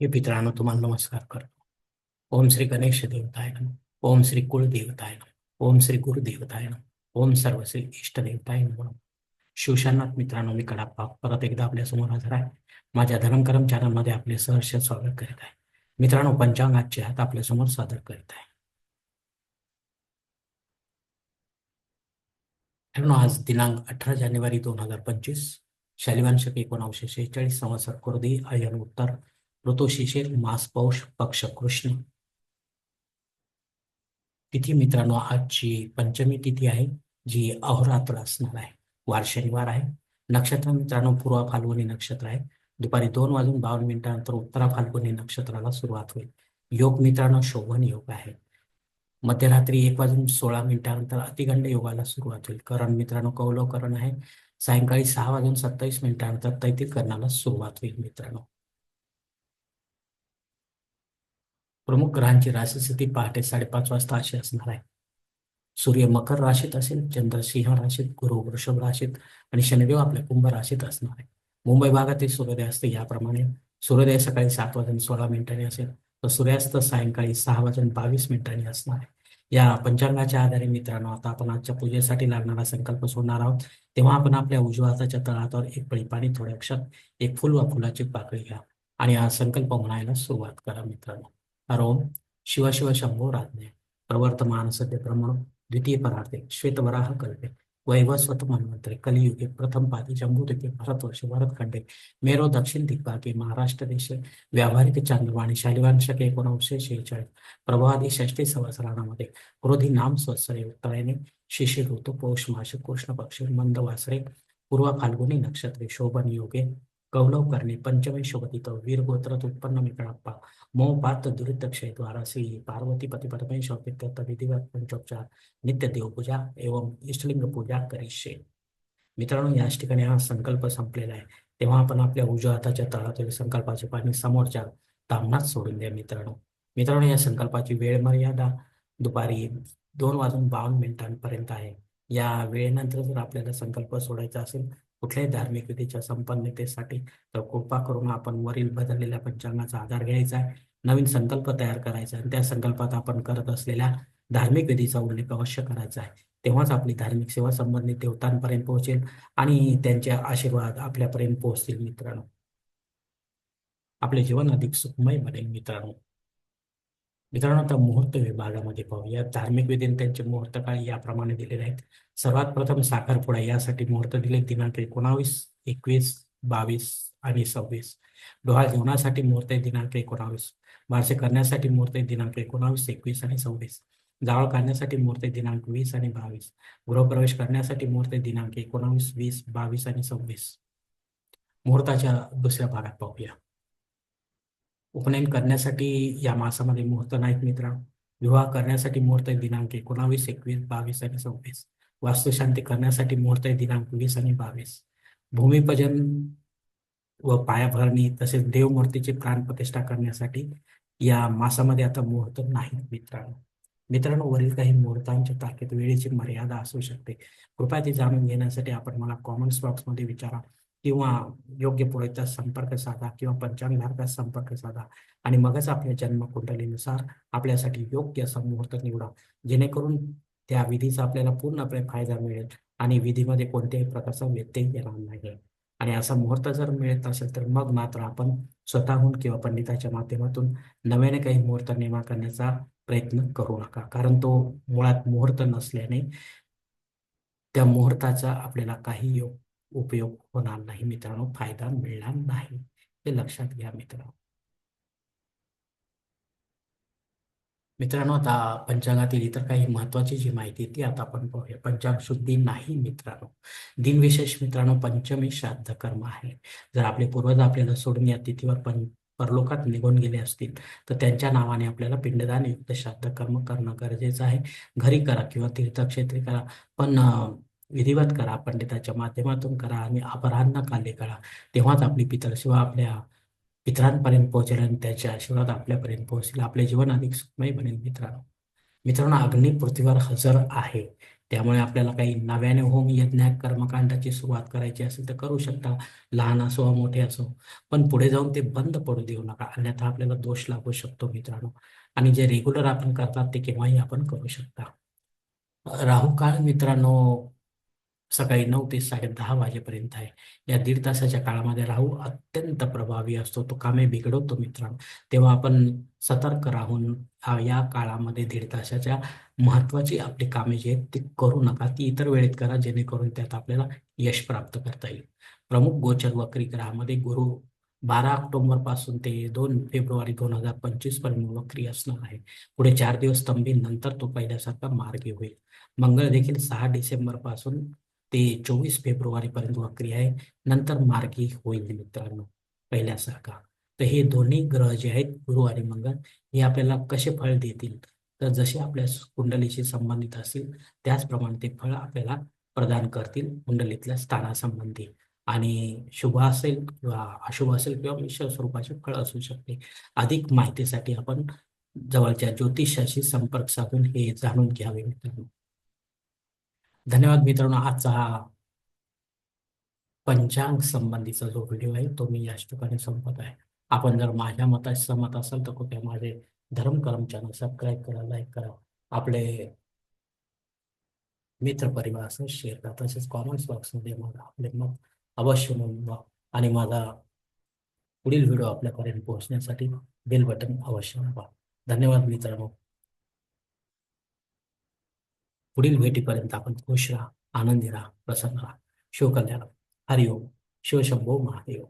हे पितरांनो तुम्हाला नमस्कार करतो. ओम श्री गणेश देवताय नम. ओम श्री कुलदेवताय नम. ओम श्री गुरुदेवताय नम. ओम सर्व श्री इष्टदेवताय नम. शिवशानाथ मित्रांनो मी कडाप्पा. परत एकदा आपल्यासमोर हजर आहे. माझ्या धर्मकरम चॅनलमध्ये आपले सहर्ष स्वागत करीत आहे. मित्रांनो पंचांगाचे हात आपल्यासमोर सादर करीत आहे. आज दिनांक अठरा जानेवारी दोन हजार पंचवीस. शालिवांशक एकोणावीसशे शेहेचाळीस संवत्सर कुर्दी अयन उत्तर. ऋतू शिशिर मास पौष पक्ष कृष्ण. तिथी मित्रांनो आजची पंचमी तिथी आहे जी अहोरात्र असणार आहे वार शनिवार आहे. नक्षत्र मित्रांनो पूर्व फाल्गुनी नक्षत्र आहे. दुपारी दोन वाजून बावन्न मिनिटानंतर उत्तरा फाल्गुनी नक्षत्राला सुरुवात होईल. योग मित्रांनो शोभन योग आहे. मध्यरात्री एक वाजून सोळा मिनिटानंतर अतिगंड योगाला सुरुवात होईल. करण मित्रांनो कौलव करण आहे. सायंकाळी सहा वाजून सत्तावीस मिनिटानंतर तैतिक करणाला सुरुवात होईल मित्रांनो. प्रमुख ग्रहांची राशीस्थिती पहाटे साडेपाच वाजता अशी असणार आहे. सूर्य मकर राशीत असेल चंद्र सिंह राशीत गुरु वृषभ राशीत आणि शनिदेव आपल्या कुंभ राशीत असणार आहे. मुंबई भागातील सूर्योदय असते याप्रमाणे. सूर्योदय सकाळी सात वाजून सोळा मिनिटांनी असेल तर सूर्यास्त सायंकाळी सहा वाजून बावीस मिनिटांनी असणार आहे. या पंचांगाच्या आधारे मित्रांनो आता आपण आजच्या पूजेसाठी लागणारा संकल्प सोडणार आहोत. तेव्हा आपण आपल्या उजव्या हाताच्या तळहातावर एक पळी पाणी थोड्या अक्षर एक फुल वा फुलाची पाकळी घ्या आणि हा संकल्प म्हणायला सुरुवात करा मित्रांनो. हरोम शिव शिव शंभो राज्ञे। प्रवर्तमान सद्य ब्रह्मण द्वितीय परार्थे श्वेतवराह कल्पे। वैवस्वत मनमंत्रे कलियुगे प्रथम पादी जम्बूद्वीपे भारतवर्ष भरतखंडे। मेरो दक्षिण दिग्भागे महाराष्ट्र देशे व्यावहारिक चांद्रवाणी शालिवांशक एकोणवीसशे शेहेचाळीस। प्रभादी षष्टी संवत्सरामध्ये क्रोधी नाम स्वसरे उत्तरायणे शिशिर ऋतू पौष मासिक कृष्ण पक्ष मंद वासरे पूर्व फाल्गुनी नक्षत्रे शोभन योगे कौलव करणे पंचमे शोभतित वीर गोत्रात उत्पन्न मित्राप्पा. मो पात दुरित द्वारा श्री पार्वती पती परमेश्वर पित्यर्थ विधिवत पंचोपचार नित्य देवपूजा एवं इष्टलिंग पूजा करीशे मित्रांनो याच ठिकाणी हा संकल्प संपलेला आहे. तेव्हा आपण आपल्या उजव्या हाताच्या तळातील संकल्पाचे पाणी समोरच्या तांबणात सोडून द्या मित्रांनो. मित्रांनो या संकल्पाची वेळ मर्यादा दुपारी दोन वाजून बावन्न मिनिटांपर्यंत आहे. या वेळेनंतर जर आपल्याला संकल्प सोडायचा असेल कुठल्याही धार्मिक विधीच्या संपन्नतेसाठी तर कृपा करून आपण वरील बदललेल्या पंचांगाचा आधार घ्यायचा आहे. नवीन संकल्प तयार करायचा आणि त्या संकल्पात आपण करत असलेल्या धार्मिक विधीचा उल्लेख अवश्य करायचा आहे. तेव्हाच आपली धार्मिक सेवा संबंधित देवतांपर्यंत पोहोचेल आणि त्यांचे आशीर्वाद आपल्यापर्यंत पोहोचतील मित्रांनो. आपले जीवन अधिक सुखमय बनेल मित्रांनो. मित्रांनो आता मुहूर्त विभागामध्ये पाहूया. धार्मिक विधीने त्यांचे मुहूर्त काळ याप्रमाणे दिलेले आहेत. सर्वात प्रथम साखरपुडा यासाठी मुहूर्त दिले दिनांक एकोणावीस एकवीस बावीस आणि सव्वीस. डोहाळ जेवणासाठी मुहूर्त दिनांक एकोणावीस. बारसे करण्यासाठी मुहूर्त दिनांक एकोणावीस एकवीस आणि सव्वीस. जावळ काढण्यासाठी मुहूर्त दिनांक वीस आणि बावीस. गृहप्रवेश करण्यासाठी मुहूर्त दिनांक एकोणावीस वीस बावीस आणि सव्वीस. मुहूर्ताच्या दुसऱ्या भागात पाहूया. उपनयन करण्यासाठी या मासामध्ये मुहूर्त नाहीत मित्रा. विवाह करण्यासाठी मुहूर्त दिनांक एकोणावीस एकवीस बावीस आणि सव्वीस. वास्तुशांती करण्यासाठी मुहूर्त दिनांक वीस आणि बावीस. भूमिपूजन व पायाभरणी तसेच देवमूर्तीची प्राणप्रतिष्ठा करण्यासाठी या मासामध्ये आता मुहूर्त नाहीत मित्रांनो मित्रांनो वरील काही मुहूर्तांच्या तारखेत वेळेची मर्यादा असू शकते. कृपया ती जाणून घेण्यासाठी आपण मला कॉमेंट्स बॉक्समध्ये विचारा. किंवा योग्य पुरोहितात संपर्क साधा किंवा पंचांगधारकात संपर्क साधा आणि मगच आपल्या जन्मकुंडलीनुसार आपल्यासाठी योग्य असा मुहूर्त निवडा जेणेकरून त्या विधीचा आपल्याला पूर्णपणे फायदा मिळेल आणि विधीमध्ये कोणत्याही प्रकारचा व्यत्यय येणार नाही. आणि असा मुहूर्त जर मिळत असेल तर मग मात्र आपण स्वतःहून किंवा पंडिताच्या माध्यमातून नव्याने काही मुहूर्त निर्माण करण्याचा प्रयत्न करू नका. कारण तो मुळात मुहूर्त नसल्याने त्या मुहूर्ताचा आपल्याला काही योग उपयोग होणार नाही मित्रांनो फायदा मिळणार नाही. हे लक्षात घ्या मित्रांनो. मित्रांनो आता पंचांगातील इतर काही महत्वाची जी माहिती ती आता आपण पाहूया. पंचांग शुद्धी नाही मित्रांनो. दिनविशेष मित्रांनो पंचमी श्राद्ध कर्म आहे. जर आपले पूर्वज आपल्याला सोडून या तिथीवर पण परलोकात निघून गेले असतील तर त्यांच्या नावाने आपल्याला पिंडदान युक्त श्राद्ध कर्म करणं गरजेचं आहे. घरी करा किंवा तीर्थक्षेत्री करा. पण विधिवत करा पंडिताच्या माध्यमातून करा आणि अपरांना काले करा. तेव्हाच आपली पितर शिवा आपल्या पितरांपर्यंत पोहोचेल आणि त्याच्या आशीर्वाद आपल्यापर्यंत पोहोचेल. आपले जीवन अधिक सुखमय बनेल मित्रांनो. मित्रांनो अग्नी पृथ्वीवर हजर आहे. त्यामुळे आपल्याला काही नव्याने होम यज्ञ कर्मकांडाची सुरुवात करायची असेल तर करू शकता. लहान असो वा मोठे असो पण पुढे जाऊन ते बंद पडू देऊ नका. अन्यथा आपल्याला दोष लागू शकतो मित्रांनो. आणि जे रेग्युलर आपण करतात ते केव्हाही आपण करू शकता. राहू काळ मित्रांनो. सकाळी नऊ ते साडे दहा वाजेपर्यंत आहे. या दीड तासाच्या काळामध्ये राहू अत्यंत प्रभावी असतो. तो कामे बिघडवतो मित्रांनो. तेव्हा आपण सतर्क राहून या काळामध्ये दीड तासाच्या महत्वाची आपली कामे जी आहेत ती करू नका. ती इतर वेळेत करा जेणेकरून त्यात आपल्याला यश प्राप्त करता येईल. प्रमुख गोचर वक्री ग्रहामध्ये गुरु बारा ऑक्टोबरपासून ते दोन फेब्रुवारी दोन हजार पंचवीसपर्यंत वक्री असणार आहे. पुढे चार दिवस स्तंभी नंतर तो पहिल्यासारखा मार्गी होईल. मंगळ देखील सहा डिसेंबरपासून ते चोवीस फेब्रुवारीपर्यंत वक्री आहे. नंतर मार्गी होईल मित्रांनो पहिल्यासारखा तर हे दोन्ही ग्रह जे आहेत गुरु आणि मंगळ हे आपल्याला कसे फळ देतील? तर जसे आपल्या कुंडलीशी संबंधित असतील त्याचप्रमाणे ते फळ आपल्याला प्रदान करतील कुंडलीतल्या स्थानासंबंधी. आणि शुभ असेल किंवा अशुभ असेल किंवा मिश्र स्वरूपाचे फळ असू शकते. अधिक माहितीसाठी आपण जवळच्या ज्योतिषाशी संपर्क साधून हे जाणून घ्यावे मित्रांनो. धन्यवाद मित्रांनो. आजचा हा पंचांग संबंधीचा जो व्हिडिओ आहे तो मी याच ठिकाणी संपत आहे. आपण जर माझ्या मताशी सहमत असाल तर कृपया माझे धर्म कर्म चॅनल सबस्क्राईब करा लाईक करा. आपले मित्र परिवार असं शेअर करा. तसेच कॉमेंट्स बॉक्समध्ये मला आपले मत अवश्य नोंदवा आणि माझा पुढील व्हिडिओ आपल्यापर्यंत पोहोचण्यासाठी बेल बटन अवश्य नोंदवा. धन्यवाद मित्रांनो. पुढील भेटीपर्यंत आपण खुश राहा आनंदी राहा प्रसन्न राहा. शिवकल्याण. हरिओम. शिवशंभो महादेव.